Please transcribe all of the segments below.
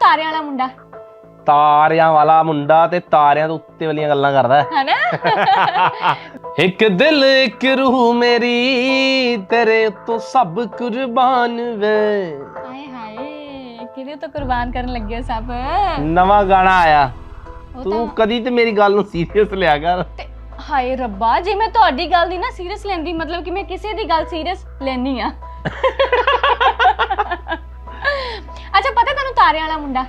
ਤਾਰਿਆਂ ਵਾਲਾ ਮੁੰਡਾ? ਤਾਰਿਆਂ ਵਾਲਾ ਮੁੰਡਾ ਤੇ ਤਾਰਿਆਂ ਤੋਂ ਉੱਤੇ ਵਾਲੀਆਂ ਗੱਲਾਂ ਕਰਦਾ ਹੈ। ਹਨਾ? ਇੱਕ ਦਿਲ ਇੱਕ ਰੂਹ ਮੇਰੀ ਤੇਰੇ ਉੱਤੋਂ ਸਭ ਕੁਰਬਾਨ ਵੇ। ਹਾਏ ਹਾਏ ਕਿਹਦੇ ਤੋਂ ਕੁਰਬਾਨ ਕਰਨ ਲੱਗੇ ਸਭ? ਨਵਾਂ ਗਾਣਾ ਆਇਆ। ਉਹ ਤੂੰ ਤਾਂ ਕਦੀ ਤੇ ਮੇਰੀ ਗੱਲ ਨੂੰ ਸੀਰੀਅਸ ਲਿਆ ਕਰ। ਤੇ ਹਾਏ ਰੱਬਾ ਜੇ ਮੈਂ ਤੁਹਾਡੀ ਗੱਲ ਦੀ ਨਾ ਸੀਰੀਅਸ ਲੈਂਦੀ ਮਤਲਬ ਕਿ ਮੈਂ ਕਿਸੇ ਦੀ ਗੱਲ ਸੀਰੀਅਸ ਲੈਣੀ ਆ। ਅੱਛਾ ਪਤਾ ਤੁਹਾਨੂੰ ਤਾਰਿਆਂ ਵਾਲਾ ਮੁੰਡਾ?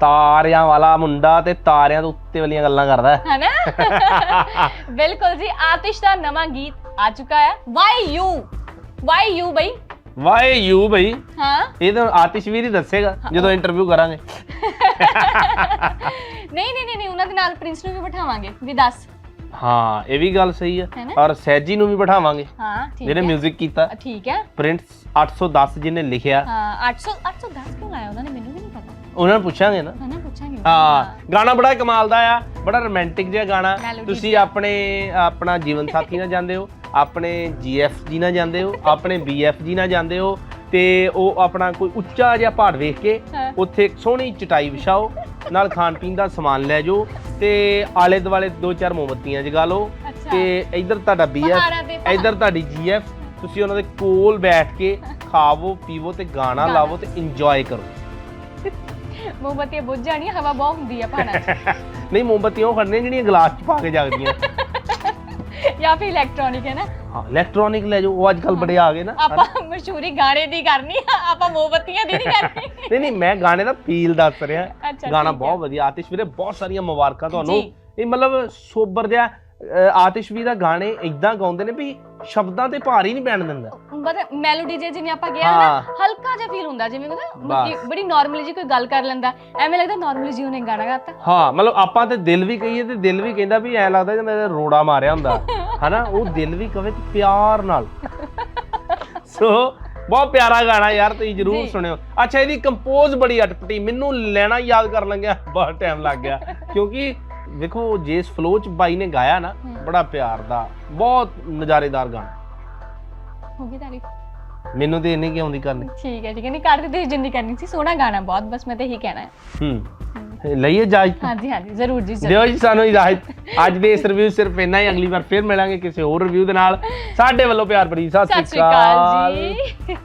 ਤਾਰਿਆਂ ਵਾਲਾ ਮੁੰਡਾ ਤੇ ਤਾਰਿਆਂ ਤੋਂ ਉੱਤੇ ਵਾਲੀਆਂ ਗੱਲਾਂ ਕਰਦਾ ਹੈ। ਹਨਾ? ਬਿਲਕੁਲ ਜੀ ਆਤਿਸ਼ ਦਾ ਨਵਾਂ ਗੀਤ ਆ ਚੁੱਕਾ ਹੈ। ਵਾਈ ਯੂ ਵਾਈ ਯੂ ਬਈ? ਵਾਏ ਯੂ ਬਈ? ਹਾਂ। ਇਹ ਤਾਂ ਆਤਿਸ਼ਵੀਰ ਹੀ ਦੱਸੇਗਾ ਜਦੋਂ ਇੰਟਰਵਿਊ ਕਰਾਂਗੇ। ਨਹੀਂ ਨਹੀਂ ਨਹੀਂ ਨਹੀਂ, ਉਹਨਾਂ ਦੇ ਨਾਲ ਪ੍ਰਿੰਸ ਨੂੰ ਵੀ ਬਿਠਾਵਾਂਗੇ ਵੀ ਦੱਸ। ਹਾਂ ਇਹ ਵੀ ਗੱਲ ਸਹੀ ਹੈ ਹੈਨਾ? ਔਰ ਸਹਿਜੀ ਨੂੰ ਵੀ ਬਿਠਾਵਾਂਗੇ। ਹਾਂ ਠੀਕ ਜਿਹਨੇ ਹੈ। 뮤직 ਕੀਤਾ ਠੀਕ ਹੈ। ਪ੍ਰਿੰਸ 810 ਜਿਹਨੇ ਲਿਖਿਆ। ਹਾਂ 800 810 ਲਾਇਆ ਉਹਨਾਂ ਨੇ ਮੈਨੂੰ ਵੀ ਨਹੀਂ ਪਤਾ ਉਹਨਾਂ ਨੂੰ ਪੁੱਛਾਂਗੇ ਨਾ ਹਨਾ ਪੁੱਛਾਂਗੇ ਹਾਂ ਗਾਣਾ ਬੜਾ ਕਮਾਲ ਦਾ ਆ ਬੜਾ ਰੋਮਾਂਟਿਕ ਜਿਹਾ ਗਾਣਾ Melody ਤੁਸੀਂ ਆਪਣੇ ਆਪਣਾ ਜੀਵਨ ਸਾਥੀ ਨਾਲ ਜਾਂਦੇ ਹੋ ਆਪਣੇ ਜੀਐਫ ਜੀ ਨਾਲ ਜਾਂਦੇ ਹੋ ਆਪਣੇ ਬੀਐਫ ਜੀ ਨਾਲ ਜਾਂਦੇ ਹੋ ਤੇ ਉਹ ਆਪਣਾ ਕੋਈ ਉੱਚਾ ਜਿਹਾ ਪਹਾੜ ਵੇਖ ਕੇ ਹਾਂ। ਉੱਥੇ ਇੱਕ ਸੋਹਣੀ ਚਟਾਈ ਵਿਛਾਓ ਨਾਲ ਖਾਣ ਪੀਣ ਦਾ ਸਮਾਨ ਲੈ ਜਾਓ ਤੇ ਆਲੇ ਦੁਆਲੇ ਦੋ ਚਾਰ ਮੋਮਬੱਤੀਆਂ ਜਗਾ ਲਓ ਅੱਛਾ। ਤੇ ਇੱਧਰ ਤੁਹਾਡਾ ਪਹਾੜਾਂ ਬੀਐਫ ਪਹਾੜ। ਇੱਧਰ ਤੁਹਾਡੀ ਜੀਐਫ ਤੁਸੀਂ ਉਹਨਾਂ ਦੇ ਕੋਲ ਬੈਠ ਕੇ ਖਾਵੋ ਪੀਵੋ ਤੇ ਗਾਣਾ। ਲਾਵੋ ਤੇ ਇੰਜੋਏ ਕਰੋ। ਮੋਮਬੱਤੀਆਂ ਬੁੱਝ ਜਾਣੀਆਂ ਹਵਾ ਬਹੁਤ ਹੁੰਦੀ ਆ ਪਹਾੜਾਂ 'ਚ। ਨਹੀਂ ਮੋਮਬੱਤੀਆਂ ਉਹ ਖੜਨੇ ਜਿਹੜੀਆਂ ਗਲਾਸ 'ਚ ਪਾ ਕੇ ਜਗਦੀਆਂ। ਜਾਂ ਫਿਰ ਇਲੈਕਟ੍ਰੋਨਿਕ ਹੈ ਨਾ? ਹਾਂ ਇਲੈਕਟ੍ਰੋਨਿਕ ਲੈ ਉਹ ਅੱਜ ਕੱਲ ਬੜੇ ਆ ਗਏ ਨਾ। ਆਪਾਂ ਮਸ਼ਹੂਰੀ ਗਾਣੇ ਦੀ ਕਰਨੀ ਆ ਆਪਾਂ ਮੋਮਬੱਤੀਆਂ ਦੀ ਨਹੀਂ ਕਰਨੀ। ਨਹੀਂ ਨਹੀਂ ਮੈਂ ਗਾਣੇ ਦਾ ਫੀਲ ਦੱਸ ਰਿਹਾ। ਅੱਛਾ, ਗਾਣਾ ਠੀਕ ਬਹੁਤ ਵਧੀਆ। ਆਤਿਸ਼ ਵੀਰੇ ਬਹੁਤ ਸਾਰੀਆਂ ਮੁਬਾਰਕਾਂ ਤੁਹਾਨੂੰ। ਜੀ। ਇਹ ਮਤਲਬ ਸੋਬਰ ਜਿਹਾ ਆਤਿਸ਼ ਵੀਰ ਦਾ ਗਾਣੇ ਇਦਾਂ ਗਾਉਂਦੇ ਨੇ ਵੀ ਸ਼ਬਦਾਂ ਤੇ ਭਾਰ ਹੀ ਨਹੀਂ ਪੈਣ ਦਿੰਦਾ। ਬਟ ਮੈਲੋਡੀ ਜੇ ਜਿਵੇਂ ਆਪਾਂ ਗਿਆ ਹਾਂ। ਨਾ ਹਲਕਾ ਜਿਹਾ ਫੀਲ ਹੁੰਦਾ ਜਿਵੇਂ ਕਹਿੰਦਾ ਬਸ। ਬੜੀ ਨਾਰਮਲੀ ਜੀ ਕੋਈ ਗੱਲ ਕਰ ਲੈਂਦਾ ਐਵੇਂ ਲੱਗਦਾ ਨਾਰਮਲੀ ਜੀ ਉਹਨੇ ਗਾਣਾ ਗਾਤਾ ਹਾਂ ਮਤਲਬ ਆਪਾਂ ਤੇ ਦਿਲ ਵੀ ਕਹੀਏ ਤੇ ਦਿਲ ਵੀ ਕਹਿੰਦਾ ਵੀ ਐ ਲੱਗਦਾ ਜਿਵੇਂ ਇਹਦਾ ਰੋੜਾ ਮਾਰਿਆ ਹੁੰਦਾ ਹਨਾ ਉਹ ਦਿਲ ਵੀ ਕਵੇ ਤੇ ਪਿਆਰ ਨਾਲ ਸੋ ਬਹੁਤ ਪਿਆਰਾ ਗਾਣਾ ਯਾਰ ਤੁਸੀਂ ਜਰੂਰ ਜੀ। ਸੁਣਿਓ ਅੱਛਾ ਇਹਦੀ ਕੰਪੋਜ਼ ਬੜੀ ਅਟਪਟੀ ਮੈਨੂੰ ਲੈਣਾ ਯਾਦ ਕਰਨ ਲੱਗਿਆ ਬਹੁਤ ਟਾਈਮ ਲੱਗ ਗਿਆ ਕਿਉਂਕਿ ਵੇਖੋ ਜਿਸ ਫਲੋ ਚ ਬਾਈ ਨੇ ਗਾਇਆ ਨਾ ਹਮ। ਬੜਾ ਪਿਆਰ ਦਾ ਬਹੁਤ ਨਜ਼ਾਰੇਦਾਰ ਗਾਣਾ ਹੋ ਗਈ ਤਾਰੀਫ? ਮੈਨੂੰ ਤੇ ਇੰਨੀ ਕੀ ਆਉਂਦੀ ਕਰਨੀ ਠੀਕ ਹੈ ਠੀਕ ਹੈ। ਨਹੀਂ ਕਰਦੇ ਤੇ ਜਿੰਨੀ ਕਰਨੀ ਸੀ ਸੋਹਣਾ ਗਾਣਾ ਬਹੁਤ ਬਸ ਮੈਂ ਤਾਂ ਇਹੀ ਕਹਿਣਾ ਹੈ। ਹੂੰ। ਲਈਏ ਇਜਾਜ਼ਤ? ਹਾਂਜੀ ਹਾਂਜੀ ਜ਼ਰੂਰ ਜੀ ਜ਼ਰੂਰ। ਦਿਓ ਜੀ ਸਾਨੂੰ ਇਜਾਜ਼ਤ। ਅੱਜ ਦੇ ਇਸ ਰਿਵਿਊ ਸਿਰਫ ਇੰਨਾ ਹੀ ਅਗਲੀ ਵਾਰ ਫਿਰ ਮਿਲਾਂਗੇ ਕਿਸੇ ਹੋਰ ਰਿਵਿਊ ਦੇ ਨਾਲ। ਸਾਡੇ ਵੱਲੋਂ ਪਿਆਰ ਭਰੀ ਸਤਿ ਸ਼੍ਰੀ ਅਕਾਲ। ਜੀ।